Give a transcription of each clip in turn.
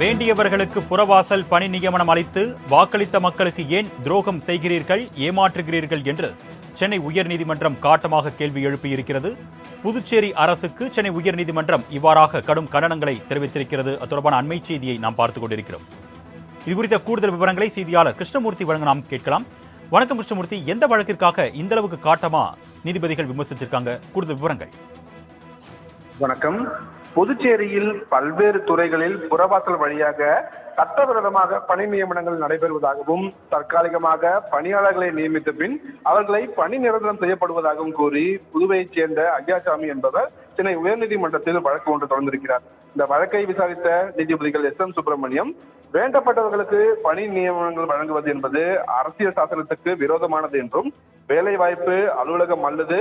வேண்டியவர்களுக்கு புறவாசல் பணி நியமனம் அளித்து வாக்களித்த மக்களுக்கு ஏன் துரோகம் செய்கிறீர்கள் ஏமாற்றுகிறீர்கள் என்று சென்னை உயர்நீதிமன்றம் காட்டமாக கேள்வி எழுப்பியிருக்கிறது. புதுச்சேரி அரசுக்கு சென்னை உயர்நீதிமன்றம் இவ்வாறாக கடும் கண்டனங்களை தெரிவித்திருக்கிறது. அது தொடர்பான அண்மை செய்தியை நாம் பார்த்துக் கொண்டிருக்கிறோம். இது குறித்த கூடுதல் விவரங்களை செய்தியாளர் கிருஷ்ணமூர்த்தி வழங்க நாம் கேட்கலாம். வணக்கம் கிருஷ்ணமூர்த்தி எந்த வழக்கிற்காக இந்த அளவுக்கு காட்டமா நீதிபதிகள் விமர்சிச்சிருக்காங்க? கூடுதல் விவரங்கள். வணக்கம். புதுச்சேரியில் பல்வேறு துறைகளில் புறவாசல் வழியாக சட்டவிரோதமாக பணி நியமனங்கள் நடைபெறுவதாகவும் தற்காலிகமாக பணியாளர்களை நியமித்த பின் அவர்களை பணி நிரந்தரம் செய்யப்படுவதாகவும் கூறி புதுவையைச் சேர்ந்த ஐயாசாமி என்பவர் சென்னை உயர்நீதிமன்றத்தில் வழக்கு ஒன்று தொடர்ந்திருக்கிறார். இந்த வழக்கை விசாரித்த நீதிபதிகள் எஸ். எம். சுப்பிரமணியம் வேண்டப்பட்டவர்களுக்கு பணி நியமனங்கள் வழங்குவது என்பது அரசியல் சாசனத்துக்கு விரோதமானது என்றும் வேலை வாய்ப்பு அலுவலகம் அல்லது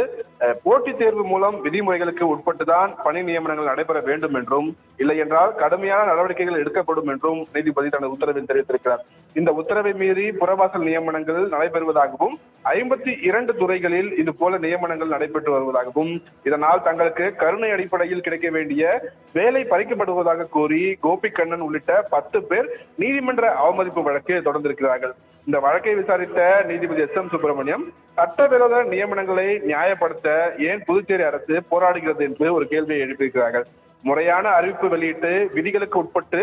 போட்டித் தேர்வு மூலம் விதிமுறைகளுக்கு உட்பட்டுதான் பணி நியமனங்கள் நடைபெற வேண்டும் என்றும் இல்லை என்றால் கடுமையான நடவடிக்கைகள் எடுக்கப்படும் என்றும் நீதிபதி தனது உத்தரவில் தெரிவித்திருக்கிறார். இந்த உத்தரவை மீறி புறவாசல் நியமனங்கள் நடைபெறுவதாகவும் ஐம்பத்தி இரண்டு துறைகளில் இது போல நியமனங்கள் நடைபெற்று வருவதாகவும் இதனால் தங்களுக்கு கருணை அடிப்படையில் கிடைக்க வேண்டிய வேலை பறிக்கப்படுவதாக கூறி கோபிகண்ணன் உள்ளிட்ட பத்து பேர் நீதிமன்ற அவமதிப்பு வழக்கு தொடர்ந்திருக்கிறார்கள். இந்த வழக்கை விசாரித்த நீதிபதி எஸ். எம். சுப்பிரமணியம் சட்டவிரோத நியமனங்களை நியாயப்படுத்த ஏன் புதுச்சேரி அரசு போராடுகிறது என்று ஒரு கேள்வியை எழுப்பியிருக்கிறார்கள். முறையான அறிவிப்பு வெளியிட்டு விதிகளுக்கு உட்பட்டு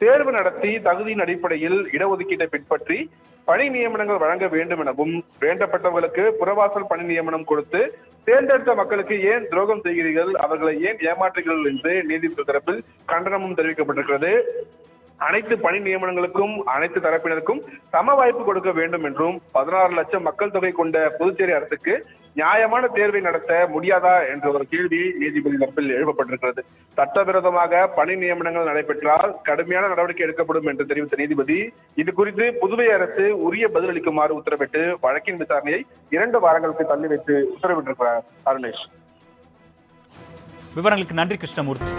தேர்வு நடத்தி தகுதியின் அடிப்படையில் இடஒதுக்கீட்டை பின்பற்றி பணி நியமனங்கள் வழங்க வேண்டும் எனவும் வேண்டப்பட்டவர்களுக்கு புறவாசல் பணி நியமனம் கொடுத்து தேர்ந்தெடுத்த மக்களுக்கு ஏன் துரோகம் செய்கிறீர்கள்? அவர்களை ஏன் ஏமாற்றுகிறீர்கள் என்று நீதிபதி தரப்பில் கண்டனமும் தெரிவிக்கப்பட்டிருக்கிறது. அனைத்து பணி நியமனங்களுக்கும் அனைத்து தரப்பினருக்கும் சம வாய்ப்பு கொடுக்க வேண்டும் என்றும் பதினாறு லட்சம் மக்கள் தொகை கொண்ட புதுச்சேரி அரசுக்கு நியாயமான தேர்வை நடத்த முடியாதா என்ற ஒரு கேள்வி நீதிபதி தரப்பில் எழுப்பப்பட்டிருக்கிறது. சட்டவிரோதமாக பணி நியமனங்கள் நடைபெற்றால் கடுமையான நடவடிக்கை எடுக்கப்படும் என்று தெரிவித்த நீதிபதி இது குறித்து புதுவை அரசு உரிய பதிலளிக்குமாறு உத்தரவிட்டு வழக்கின் விசாரணையை இரண்டு வாரங்களுக்கு தள்ளி வைத்து உத்தரவிட்டிருக்கிறார் அருணேஷ். விவரங்களுக்கு நன்றி கிருஷ்ணமூர்த்தி.